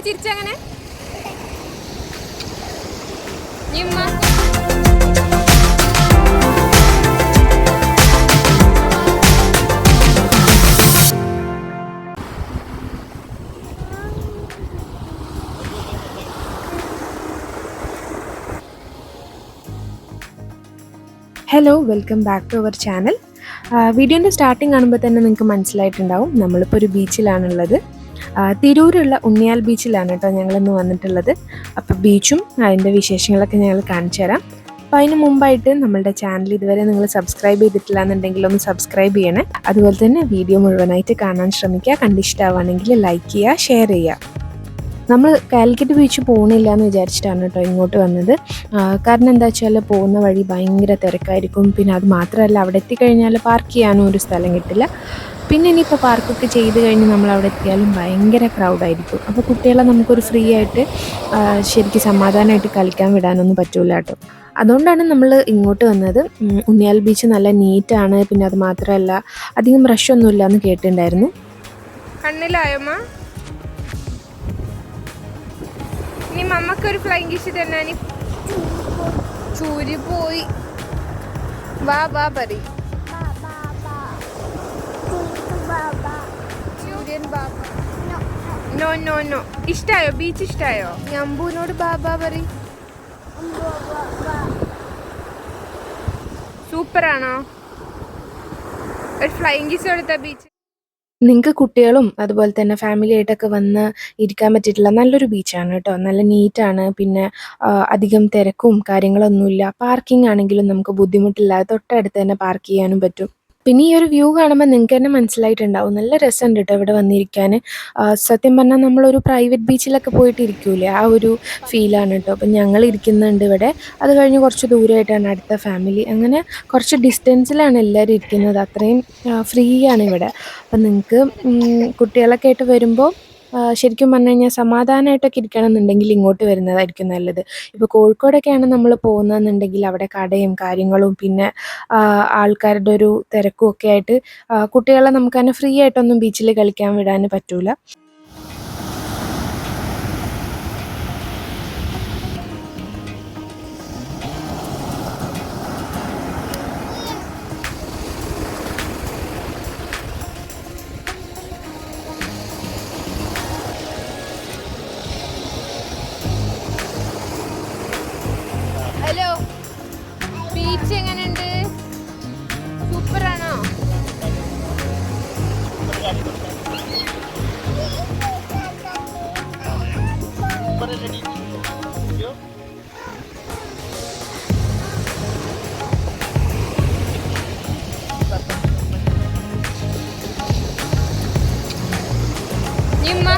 ഒന്നുകൂടി ചിരിച്ചങ്ങനെ hello welcome back to our channel വീഡിയോന്റെ starting കാണുമ്പോൾ തന്നെ നിങ്ങൾക്ക് മനസ്സിലായിട്ടുണ്ടാവും. നമ്മളിപ്പോൾ ഒരു ബീച്ചിലാണുള്ളത് തിരൂരുള്ള ഉണ്ണിയാൽ ബീച്ചിലാണ് കേട്ടോ ഞങ്ങളിന്ന് വന്നിട്ടുള്ളത്. അപ്പോൾ ബീച്ചും അതിന്റെ വിശേഷങ്ങളൊക്കെ ഞങ്ങൾ കാണിച്ചു തരാം. അപ്പോൾ അതിന് മുമ്പായിട്ട് നമ്മളുടെ ചാനൽ ഇതുവരെ നിങ്ങൾ സബ്സ്ക്രൈബ് ചെയ്തിട്ടില്ല എന്നുണ്ടെങ്കിൽ ഒന്ന് സബ്സ്ക്രൈബ് ചെയ്യണേ. അതുപോലെ തന്നെ വീഡിയോ മുഴുവനായിട്ട് കാണാൻ ശ്രമിക്കുക. കണ്ടിഷ്ടമാവുകയാണെങ്കിൽ ലൈക്ക് ചെയ്യുക ഷെയർ ചെയ്യുക. നമ്മൾ കാലിക്കറ്റ് ബീച്ച് പോകണില്ല എന്ന് വിചാരിച്ചിട്ടാണ് കേട്ടോ ഇങ്ങോട്ട് വന്നത്. കാരണം എന്താ വെച്ചാൽ പോകുന്ന വഴി ഭയങ്കര തിരക്കായിരിക്കും. പിന്നെ അത് മാത്രമല്ല അവിടെ എത്തിക്കഴിഞ്ഞാൽ പാർക്ക് ചെയ്യാനും ഒരു സ്ഥലം കിട്ടില്ല. പിന്നെ ഇനിയിപ്പോൾ പാർക്കൊക്കെ ചെയ്ത് കഴിഞ്ഞ് നമ്മൾ അവിടെ എത്തിയാലും ഭയങ്കര ക്രൗഡായിരിക്കും അപ്പോൾ കുട്ടികളെ നമുക്കൊരു ഫ്രീ ആയിട്ട് ശരിക്കും സമാധാനമായിട്ട് കളിക്കാൻ വിടാനൊന്നും പറ്റൂല കേട്ടോ. അതുകൊണ്ടാണ് നമ്മൾ ഇങ്ങോട്ട് വന്നത്. ഉണ്ണിയാൽ ബീച്ച് നല്ല നീറ്റാണ് പിന്നെ അത് മാത്രമല്ല അധികം റഷൊന്നുമില്ല എന്ന് കേട്ടിട്ടുണ്ടായിരുന്നു. കണ്ണിലായമ്മ? ഇനി മമ്മക്കൊരു ഫ്ലൈങ് തന്നെ ചൂരി പോയി. വാ വാ പറി ചൂര്യൻ ബാബ. No no. നോ ഇഷ്ടായോ? ബീച്ച് ഇഷ്ടായോ? ഞമ്പൂനോട് ബാബ പറി സൂപ്പറാണോ? ഒരു ഫ്ലൈങ് കിസ് കൊടുത്ത ബീച്ച് നിങ്ങൾക്ക് കുട്ടികളും അതുപോലെ തന്നെ ഫാമിലി ആയിട്ടൊക്കെ വന്ന് ഇരിക്കാൻ പറ്റിയിട്ടുള്ള നല്ലൊരു ബീച്ചാണ് കേട്ടോ. നല്ല നീറ്റാണ് പിന്നെ അധികം തിരക്കും കാര്യങ്ങളൊന്നുമില്ല. പാർക്കിംഗ് ആണെങ്കിലും നമുക്ക് ബുദ്ധിമുട്ടില്ലാതെ തൊട്ടടുത്ത് തന്നെ പാർക്ക് ചെയ്യാനും പറ്റും. പിന്നെ ഈ ഒരു വ്യൂ കാണുമ്പോൾ നിങ്ങൾക്ക് തന്നെ മനസ്സിലായിട്ടുണ്ടാവും. നല്ല രസമുണ്ട് കേട്ടോ ഇവിടെ വന്നിരിക്കാൻ സത്യം പറഞ്ഞാൽ നമ്മളൊരു പ്രൈവറ്റ് ബീച്ചിലൊക്കെ പോയിട്ട് ഇരിക്കൂലേ ആ ഒരു ഫീലാണ് കേട്ടോ അപ്പം ഞങ്ങൾ ഇരിക്കുന്നുണ്ട് ഇവിടെ. അത് കഴിഞ്ഞ് കുറച്ച് ദൂരമായിട്ടാണ് അടുത്ത ഫാമിലി അങ്ങനെ കുറച്ച് ഡിസ്റ്റൻസിലാണ് എല്ലാവരും ഇരിക്കുന്നത്. അത്രയും ഫ്രീ ആണ് ഇവിടെ. അപ്പം നിങ്ങൾക്ക് കുട്ടികളൊക്കെ ആയിട്ട് വരുമ്പോൾ ശരിക്കും പറഞ്ഞു കഴിഞ്ഞാൽ സമാധാനമായിട്ടൊക്കെ ഇരിക്കണം എന്നുണ്ടെങ്കിൽ ഇങ്ങോട്ട് വരുന്നതായിരിക്കും നല്ലത്. ഇപ്പോൾ കോഴിക്കോടൊക്കെയാണ് നമ്മൾ പോകുന്നതെന്നുണ്ടെങ്കിൽ അവിടെ കടയും കാര്യങ്ങളും പിന്നെ ആൾക്കാരുടെ ഒരു തിരക്കും ഒക്കെ ആയിട്ട് കുട്ടികളെ നമുക്ക് തന്നെ ഫ്രീ ആയിട്ടൊന്നും ബീച്ചിൽ കളിക്കാൻ വിടാൻ പറ്റൂല.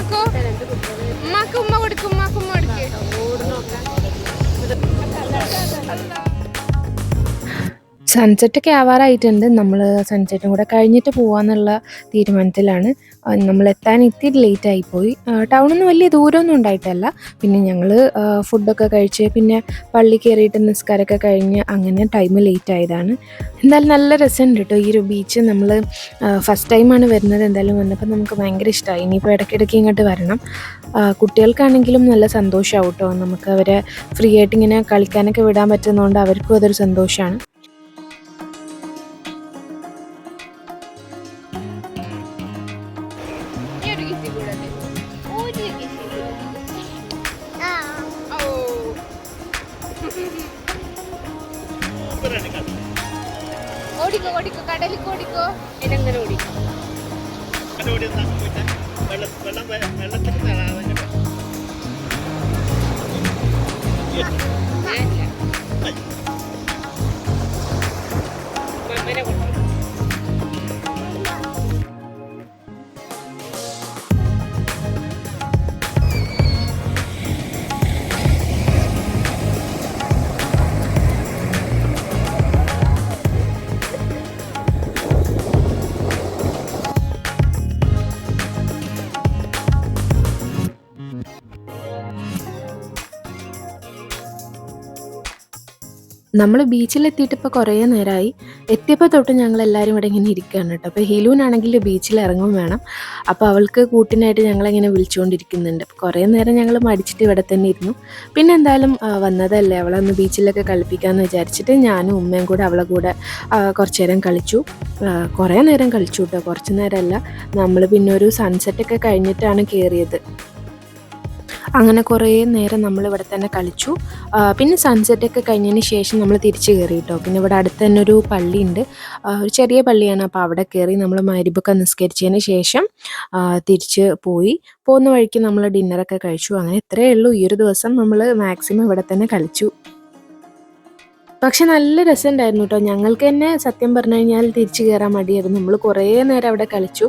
ഉമ്മാക്കോ? ഉമ്മാക്ക് ഉമ്മ കൊടുക്കും ഉമ്മാക്ക് ഉമ്മ കൊടുക്കേ. സൺസെറ്റൊക്കെ ആവാറായിട്ടുണ്ട്. നമ്മൾ സൺസെറ്റും കൂടെ കഴിഞ്ഞിട്ട് പോകാന്നുള്ള തീരുമാനത്തിലാണ്. നമ്മൾ എത്താൻ ഇത്തിരി ലേറ്റ് ആയിപ്പോയി ടൗണൊന്നും വലിയ ദൂരമൊന്നും ഉണ്ടായിട്ടല്ല. പിന്നെ ഞങ്ങൾ ഫുഡൊക്കെ കഴിച്ച് പിന്നെ പള്ളി കയറിയിട്ട് നിസ്കാരമൊക്കെ കഴിഞ്ഞ് അങ്ങനെ ടൈം ലേറ്റ് ആയതാണ്. എന്തായാലും നല്ല രസമുണ്ട് കേട്ടോ ഈ ഒരു ബീച്ച് നമ്മൾ ഫസ്റ്റ് ടൈമാണ് വരുന്നത് എന്തായാലും വന്നപ്പോൾ നമുക്ക് ഭയങ്കര ഇഷ്ടമായി ഇനിയിപ്പോൾ ഇടയ്ക്കിടയ്ക്ക് ഇങ്ങോട്ട് വരണം. കുട്ടികൾക്കാണെങ്കിലും നല്ല സന്തോഷമാവും കേട്ടോ നമുക്ക് അവരെ ഫ്രീ ആയിട്ട് ഇങ്ങനെ കളിക്കാനൊക്കെ വിടാൻ പറ്റുന്നതുകൊണ്ട് അവർക്കും അതൊരു സന്തോഷമാണ് ഓടിക്കോ ഓടിക്കോ കടലിക്ക് ഓടിക്കോ. ഇതെങ്ങനെ ഓടിക്കോ? വെള്ളത്തിൽ നമ്മൾ ബീച്ചിലെത്തിയിട്ട് ഇപ്പോൾ കുറേ നേരമായി എത്തിയപ്പോൾ തൊട്ട് ഞങ്ങൾ എല്ലാവരും ഇവിടെ ഇങ്ങനെ ഇരിക്കുകയാണ് കേട്ടോ. അപ്പോൾ ഹിലൂനാണെങ്കിൽ ബീച്ചിൽ ഇറങ്ങും വേണം. അപ്പോൾ അവൾക്ക് കൂട്ടിനായിട്ട് ഞങ്ങളിങ്ങനെ വിളിച്ചുകൊണ്ടിരിക്കുന്നുണ്ട്. അപ്പോൾ കുറേ നേരം ഞങ്ങൾ മടിച്ചിട്ട് ഇവിടെ തന്നെ ഇരുന്നു. പിന്നെ എന്തായാലും വന്നതല്ലേ. അവളെ ബീച്ചിലൊക്കെ കളിപ്പിക്കാമെന്ന് വിചാരിച്ചിട്ട് ഞാനും ഉമ്മയും കൂടെ അവളെ കൂടെ കുറച്ച് നേരം കളിച്ചു. കുറേ നേരം കളിച്ചു കേട്ടോ. കുറച്ച് നേരമല്ല. നമ്മൾ പിന്നെ ഒരു സൺസെറ്റൊക്കെ കഴിഞ്ഞിട്ടാണ് കയറിയത്. അങ്ങനെ കുറേ നേരം നമ്മൾ ഇവിടെ തന്നെ കളിച്ചു. പിന്നെ സൺസെറ്റ് ഒക്കെ കഴിഞ്ഞതിന് ശേഷം നമ്മൾ തിരിച്ച് കയറി കേട്ടോ. പിന്നെ ഇവിടെ അടുത്ത് തന്നെ ഒരു പള്ളിയുണ്ട്. ഒരു ചെറിയ പള്ളിയാണ്. അപ്പോൾ അവിടെ കയറി നമ്മൾ മരുബൊക്കെ നിസ്കരിച്ചതിന് ശേഷം തിരിച്ച് പോയി. പോകുന്ന വഴിക്ക് നമ്മൾ ഡിന്നറൊക്കെ കഴിച്ചു. അങ്ങനെ ഇത്രയേ ഉള്ളൂ. ഈ ഒരു ദിവസം നമ്മൾ മാക്സിമം ഇവിടെ തന്നെ കളിച്ചു. പക്ഷെ നല്ല രസമുണ്ടായിരുന്നു കേട്ടോ ഞങ്ങൾക്ക് തന്നെ സത്യം പറഞ്ഞു കഴിഞ്ഞാൽ തിരിച്ചു കയറാൻ മടിയായിരുന്നു. നമ്മൾ കുറേ നേരം അവിടെ കളിച്ചു.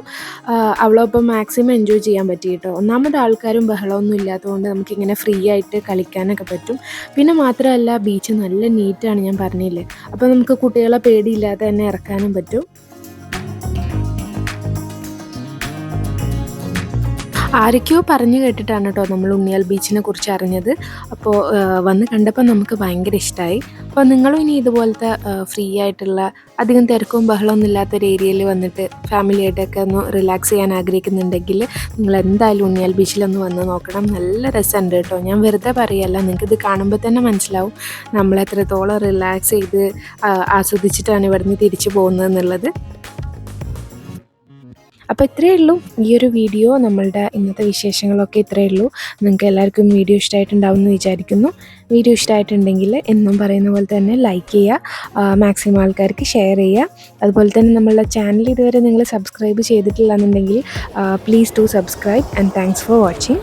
അവളൊപ്പം മാക്സിമം എൻജോയ് ചെയ്യാൻ പറ്റി കേട്ടോ ഒന്നാമത് ആൾക്കാരും ബഹളമൊന്നും ഇല്ലാത്തതുകൊണ്ട് നമുക്കിങ്ങനെ ഫ്രീ ആയിട്ട് കളിക്കാനൊക്കെ പറ്റും. പിന്നെ മാത്രമല്ല ബീച്ച് നല്ല നീറ്റാണ് ഞാൻ പറഞ്ഞില്ലേ. അപ്പോൾ നമുക്ക് കുട്ടികളെ പേടിയില്ലാതെ തന്നെ ഇറക്കാനും പറ്റും. ആരൊക്കെയോ പറഞ്ഞു കേട്ടിട്ടാണ് കേട്ടോ നമ്മൾ ഉണ്ണിയാൽ ബീച്ചിനെ കുറിച്ച് അറിഞ്ഞത്. അപ്പോൾ വന്ന് കണ്ടപ്പോൾ നമുക്ക് ഭയങ്കര ഇഷ്ടമായി അപ്പോൾ നിങ്ങളും ഇനി ഇതുപോലത്തെ ഫ്രീ ആയിട്ടുള്ള അധികം തിരക്കും ബഹളമൊന്നും ഇല്ലാത്ത ഒരു ഏരിയയിൽ വന്നിട്ട് ഫാമിലി ആയിട്ടൊക്കെ ഒന്ന് റിലാക്സ് ചെയ്യാൻ ആഗ്രഹിക്കുന്നുണ്ടെങ്കിൽ നിങ്ങൾ എന്തായാലും ഉണ്ണിയാൽ ബീച്ചിലൊന്ന് വന്ന് നോക്കണം. നല്ല രസമുണ്ട് കേട്ടോ. ഞാൻ വെറുതെ പറയല്ല നിങ്ങൾക്ക് ഇത് കാണുമ്പോൾ തന്നെ മനസ്സിലാവും നമ്മൾ എത്രത്തോളം റിലാക്സ് ചെയ്ത് ആസ്വദിച്ചിട്ടാണ് ഇവിടുന്ന് തിരിച്ചു പോകുന്നത് എന്നുള്ളത്. അപ്പോൾ ഇത്രയേ ഉള്ളൂ ഈ ഒരു വീഡിയോ. നമ്മളുടെ ഇന്നത്തെ വിശേഷങ്ങളൊക്കെ ഇത്രയേ ഉള്ളൂ. നിങ്ങൾക്ക് എല്ലാവർക്കും വീഡിയോ ഇഷ്ടമായിട്ടുണ്ടാവും എന്ന് വിചാരിക്കുന്നു. വീഡിയോ ഇഷ്ടമായിട്ടുണ്ടെങ്കിൽ എന്നും പറയുന്ന പോലെ തന്നെ ലൈക്ക് ചെയ്യുക. മാക്സിമം ആൾക്കാർക്ക് ഷെയർ ചെയ്യുക. അതുപോലെ തന്നെ നമ്മളുടെ ചാനൽ ഇതുവരെ നിങ്ങൾ സബ്സ്ക്രൈബ് ചെയ്തിട്ടില്ല എന്നുണ്ടെങ്കിൽ please to subscribe and thanks for watching